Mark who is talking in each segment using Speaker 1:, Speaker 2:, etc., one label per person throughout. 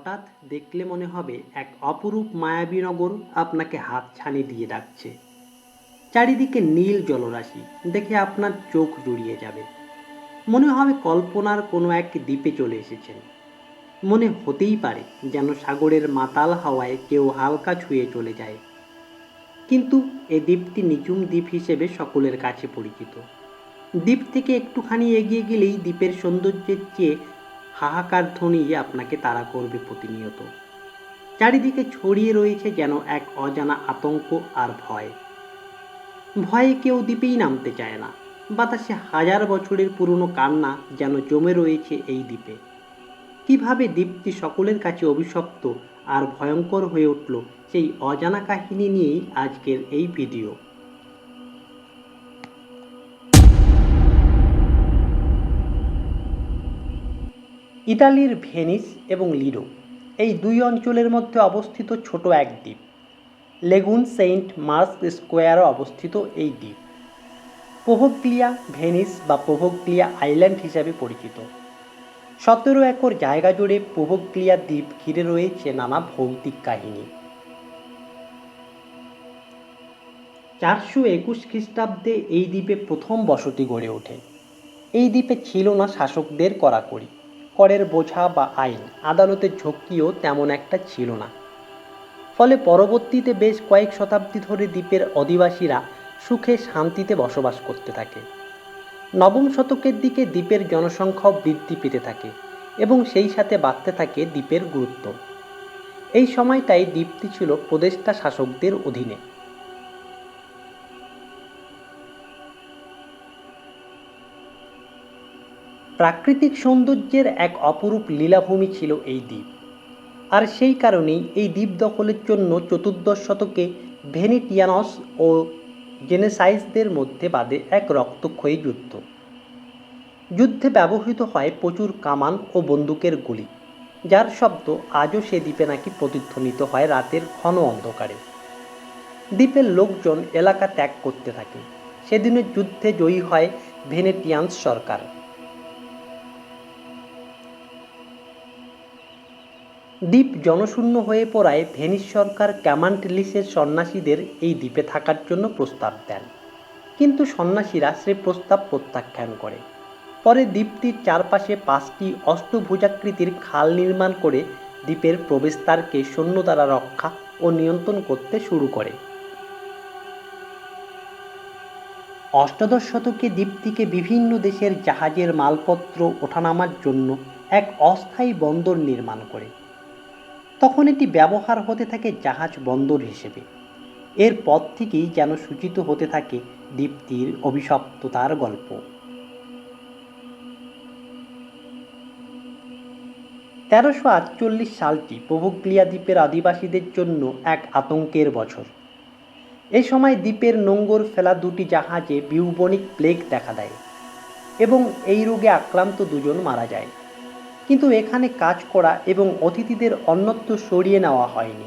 Speaker 1: হঠাৎ দেখলে মনে হবে এক অপরূপ মায়াবী নগর আপনাকে হাত ছানি দিয়ে ডাকছে। চারিদিকে নীল জলরাশি, দেখে আপনার চোখ জুড়িয়ে যাবে। মনে হবে কল্পনার কোনো এক দ্বীপে চলে এসেছেন। মনে হতেই পারে যেন সাগরের মাতাল হাওয়ায় কেউ হালকা ছুঁয়ে চলে যায়। কিন্তু এ দ্বীপটি নিচুম দ্বীপ হিসেবে সকলের কাছে পরিচিত। দ্বীপ থেকে একটুখানি এগিয়ে গেলেই দ্বীপের সৌন্দর্যের চেয়ে হাহাকার ধ্বনি আপনাকে তাড়া করবে প্রতিনিয়ত। চারিদিকে ছড়িয়ে রয়েছে যেন এক অজানা আতঙ্ক আর ভয়। ভয়ে কেউ দ্বীপেই নামতে চায় না। বাতাসে হাজার বছরের পুরনো কান্না যেন জমে রয়েছে এই দ্বীপে। কীভাবে দ্বীপটি সকলের কাছে অভিশপ্ত আর ভয়ঙ্কর হয়ে উঠল সেই অজানা কাহিনী নিয়েই আজকের এই ভিডিও। ইতালির ভেনিস এবং লিডো, এই দুই অঞ্চলের মধ্যে অবস্থিত ছোট এক দ্বীপ। লেগুন সেন্ট মার্স স্কোয়ারে অবস্থিত এই দ্বীপ। পোভোগ্লিয়া ভেনিস বা পোভোগ্লিয়া আইল্যান্ড হিসাবে পরিচিত। সতেরো একর জায়গা জুড়ে পোভোগ্লিয়া দ্বীপ ঘিরে রয়েছে নানা ভৌতিক কাহিনী। চারশো একুশ খ্রিস্টাব্দে এই দ্বীপে প্রথম বসতি গড়ে ওঠে। এই দ্বীপে ছিল না শাসকদের কড়াকড়ি। করের বোঝা বা আইন আদালতের ঝক্কিও তেমন একটা ছিল না। ফলে পরবর্তীতে বেশ কয়েক শতাব্দী ধরে দ্বীপের অধিবাসীরা সুখে শান্তিতে বসবাস করতে থাকে। নবম শতকের দিকে দ্বীপের জনসংখ্যাও বৃদ্ধি পেতে থাকে এবং সেই সাথে বাড়তে থাকে দ্বীপের গুরুত্ব। এই সময়টাই দ্বীপটি ছিল প্রদেষ্টা শাসকদের অধীনে। প্রাকৃতিক সৌন্দর্যের এক অপরূপ লীলাভূমি ছিল এই দ্বীপ। আর সেই কারণেই এই দ্বীপ দখলের জন্য চতুর্দশ শতকে ভেনিটিয়ানস ও জেনেসাইসদের মধ্যে বাদে এক রক্তক্ষয়ী যুদ্ধ। যুদ্ধে ব্যবহৃত হয় প্রচুর কামান ও বন্দুকের গুলি, যার শব্দ আজও সে দ্বীপে নাকি প্রতিধ্বনিত হয় রাতের ঘন অন্ধকারে। দ্বীপের লোকজন এলাকা ত্যাগ করতে থাকে। সেদিনের যুদ্ধে জয়ী হয় ভেনেটিয়ান্স সরকার। দ্বীপ জনশূন্য হয়ে পড়ায় ভেনিস সরকার ক্যামান্টলিসের সন্ন্যাসীদের এই দ্বীপে থাকার জন্য প্রস্তাব দেন। কিন্তু সন্ন্যাসীরা সে প্রস্তাব প্রত্যাখ্যান করে। পরে দ্বীপটির চারপাশে পাঁচটি অষ্টভুজাকৃতির খাল নির্মাণ করে দ্বীপের প্রবেশদ্বারকে সৈন্য দ্বারা রক্ষা ও নিয়ন্ত্রণ করতে শুরু করে। অষ্টাদশ শতকে দ্বীপটিকে বিভিন্ন দেশের জাহাজের মালপত্র ওঠানামার জন্য এক অস্থায়ী বন্দর নির্মাণ করে। তখন এটি ব্যবহার হতে থাকে জাহাজ বন্দর হিসেবে। এর পর থেকেই যেন সূচিত হতে থাকে দীপ্তির অভিশপ্ততার গল্প। তেরোশো আটচল্লিশ সালটি প্রভুগ্লিয়া দ্বীপের আদিবাসীদের জন্য এক আতঙ্কের বছর। এই সময় দ্বীপের নোঙ্গর ফেলা দুটি জাহাজে বিউবনিক প্লেগ দেখা দেয় এবং এই রোগে আক্রান্ত দুজন মারা যায়। কিন্তু এখানে কাজ করা এবং অতিথিদের অন্যত্র সরিয়ে নেওয়া হয়নি।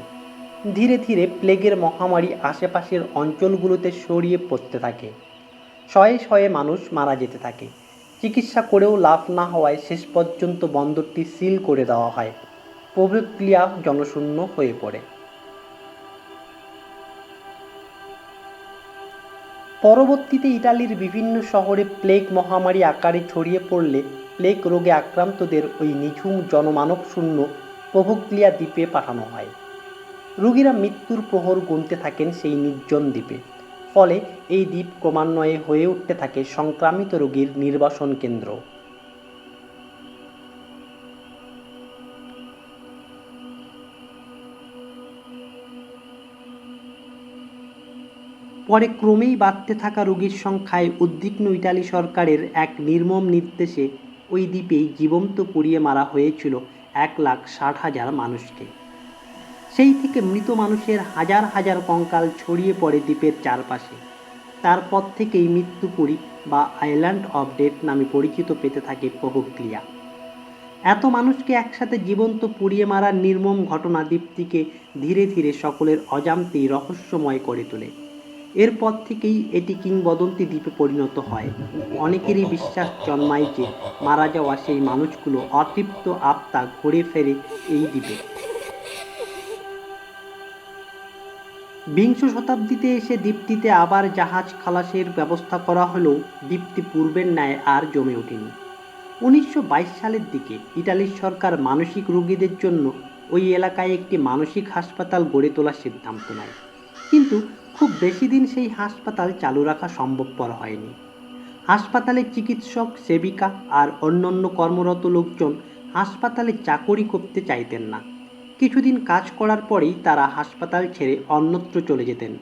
Speaker 1: ধীরে ধীরে প্লেগের মহামারী আশেপাশের অঞ্চলগুলোতে সরিয়ে পড়তে থাকে। শয়ে শয়ে মানুষ মারা যেতে থাকে। চিকিৎসা করেও লাভ না হওয়ায় শেষ পর্যন্ত বন্দরটি সিল করে দেওয়া হয়। প্রবক্রিয়া জনশূন্য হয়ে পড়ে। পরবর্তীতে ইটালির বিভিন্ন শহরে প্লেগ মহামারী আকারে ছড়িয়ে পড়লে প্লেগ রোগে আক্রান্তদের ওই নিঝুম জনমানব শূন্য প্রভুগ্লিয়া দ্বীপে পাঠানো হয়। রোগীরা মৃত্যুর প্রহর গুনতে থাকেন সেই নির্জন দ্বীপে। ফলে এই দ্বীপ ক্রমান্বয়ে হয়ে উঠতে থাকে সংক্রামিত রোগীর নির্বাসন কেন্দ্র। পরে ক্রমেই বাড়তে থাকা রোগীর সংখ্যায় উদ্বিগ্ন ইটালি সরকারের এক নির্মম নির্দেশে ওই দ্বীপেই জীবন্ত পুড়িয়ে মারা হয়েছিল এক লাখ ষাট হাজার মানুষকে। সেই থেকে মৃত মানুষের হাজার হাজার কঙ্কাল ছড়িয়ে পড়ে দ্বীপের চারপাশে। তারপর থেকেই মৃত্যুপুরী বা আইল্যান্ড অফ ডেথ নামে পরিচিত পেতে থাকে প্রবক্রিয়া এত মানুষকে একসাথে জীবন্ত পুড়িয়ে মারার নির্মম ঘটনা দ্বীপটিকে ধীরে ধীরে সকলের অজান্তেই রহস্যময় করে তোলে। এরপর থেকেই এটি কিংবদন্তি দ্বীপে পরিণত হয়। অনেকেরই বিশ্বাস জন্মায় যে মারা যাওয়া সেই মানুষগুলো অতৃপ্ত আত্মা ঘুরে ফেরে এই দ্বীপে। বিংশ শতাব্দীতে এসে দ্বীপটিতে আবার জাহাজ খালাসের ব্যবস্থা করা হলেও দ্বীপটি পূর্বের ন্যায় আর জমে ওঠেনি। উনিশশো বাইশ সালের দিকে ইটালির সরকার মানসিক রোগীদের জন্য ওই এলাকায় একটি মানসিক হাসপাতাল গড়ে তোলার সিদ্ধান্ত নেয়। কিন্তু খুব বেশি দিন সেই হাসপাতাল চালু রাখা সম্ভবপর হয়নি। হাসপাতালের চিকিৎসক, সেবিকা আর অন্যান্য কর্মরত লোকজন হাসপাতালে চাকরি করতে চাইতেন না। কিছুদিন কাজ করার পরেই তারা হাসপাতাল ছেড়ে অন্যত্র চলে যেতেন।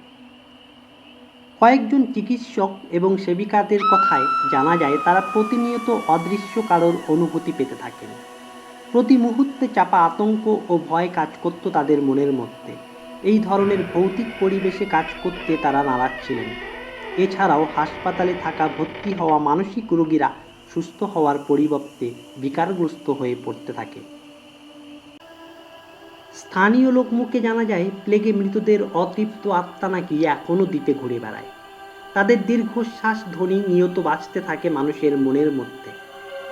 Speaker 1: কয়েকজন চিকিৎসক এবং সেবিকাদের কথায় জানা যায়, তারা প্রতিনিয়ত অদৃশ্য কারোর অনুভূতি পেতে থাকেন। প্রতি মুহূর্তে চাপা আতঙ্ক ও ভয় কাজ করত তাদের মনের মধ্যে। এই ধরনের ভৌতিক পরিবেশে কাজ করতে তারা নারাজ ছিলেন। এছাড়াও হাসপাতালে থাকা ভর্তি হওয়া মানসিক রোগীরা সুস্থ হওয়ার পরিবর্তে বিকারগ্রস্ত হয়ে পড়তে থাকে। স্থানীয় লোক মুখে জানা যায়, প্লেগে মৃতদের অতৃপ্ত আত্মা নাকি এখনও দ্বীপে ঘুরে বেড়ায়। তাদের দীর্ঘশ্বাস ধ্বনি নিয়ত বাঁচতে থাকে মানুষের মনের মধ্যে।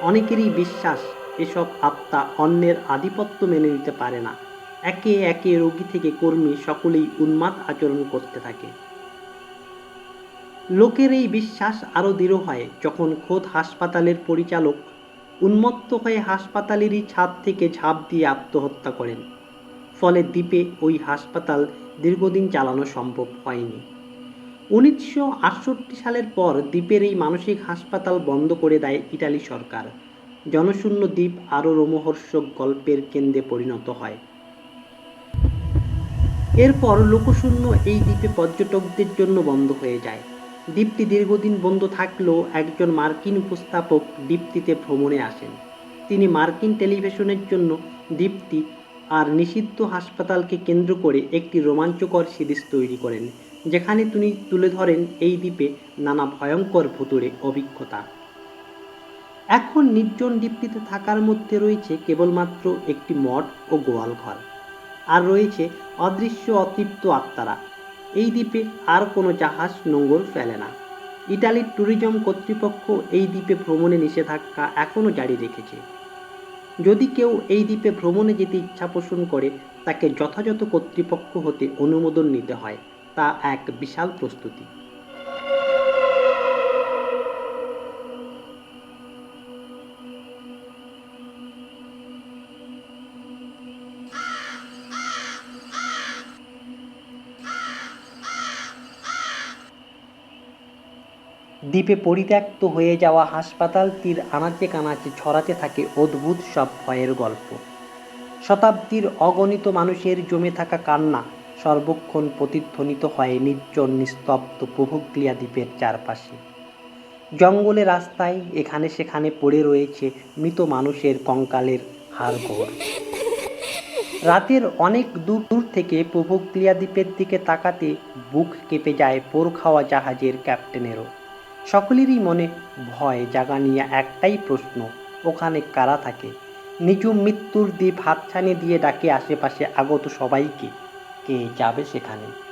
Speaker 1: অনেকেরই বিশ্বাস, এসব আত্মা অন্যের আধিপত্য মেনে নিতে পারে না। একে একে রোগী থেকে কর্মী সকলেই উন্মাদ আচরণ করতে থাকে। লোকের এই বিশ্বাস আরও দৃঢ় হয় যখন খোদ হাসপাতালের পরিচালক উন্মত্ত হয়ে হাসপাতালেরই ছাদ থেকে ঝাঁপ দিয়ে আত্মহত্যা করেন। ফলে দ্বীপে ওই হাসপাতাল দীর্ঘদিন চালানো সম্ভব হয়নি। উনিশশো আটষট্টি সালের পর দ্বীপের এই মানসিক হাসপাতাল বন্ধ করে দেয় ইটালি সরকার। জনশূন্য দ্বীপ আরও রোমহর্ষক গল্পের কেন্দ্রে পরিণত হয়। এরপর লোকশূন্য এই দ্বীপে পর্যটকদের জন্য বন্ধ হয়ে যায়। দ্বীপটি দীর্ঘদিন বন্ধ থাকলেও একজন মার্কিন উপস্থাপক দ্বীপটিতে ভ্রমণে আসেন। তিনি মার্কিন টেলিভিশনের জন্য দ্বীপটি আর নিষিদ্ধ হাসপাতালকে কেন্দ্র করে একটি রোমাঞ্চকর সিরিজ তৈরি করেন, যেখানে তিনি তুলে ধরেন এই দ্বীপে নানা ভয়ঙ্কর ভুতুরে অভিজ্ঞতা। এখন নির্জন দ্বীপটিতে থাকার মধ্যে রয়েছে কেবলমাত্র একটি মঠ ও গোয়াল ঘর আর রয়েছে অদৃশ্য অতৃপ্ত আত্মারা। এই দ্বীপে আর কোনো জাহাজ নোঙর ফেলে না। ইটালির ট্যুরিজম কর্তৃপক্ষ এই দ্বীপে ভ্রমণে নিষেধাজ্ঞা এখনও জারি রেখেছে। যদি কেউ এই দ্বীপে ভ্রমণে যেতে ইচ্ছা পোষণ করে, তাকে যথাযথ কর্তৃপক্ষ হতে অনুমোদন নিতে হয়, তা এক বিশাল প্রস্তুতি। দ্বীপে পরিত্যক্ত হয়ে যাওয়া হাসপাতালটির আনাচে কানাচে ছড়াতে থাকে অদ্ভুত সব ভয়ের গল্প। শতাব্দীর অগণিত মানুষের জমে থাকা কান্না সর্বক্ষণ প্রতিধ্বনিত হয় নির্জন নিস্তব্ধ প্রভুক্লিয়া দ্বীপের চারপাশে। জঙ্গলে রাস্তায় এখানে সেখানে পড়ে রয়েছে মৃত মানুষের কঙ্কালের হাড়গোড়। রাতের অনেক দূর দূর থেকে প্রভুক্লিয়া দ্বীপের দিকে তাকাতে বুক কেঁপে যায় পোর খাওয়া জাহাজের ক্যাপ্টেনেরও। সকলেরই মনে ভয় জাগা নিয়ে একটাই প্রশ্ন, ওখানে কারা থাকে? নিজু মৃত্যুর দ্বীপ হাতছানি দিয়ে ডাকে আশেপাশে আগত সবাইকে, কে যাবে সেখানে?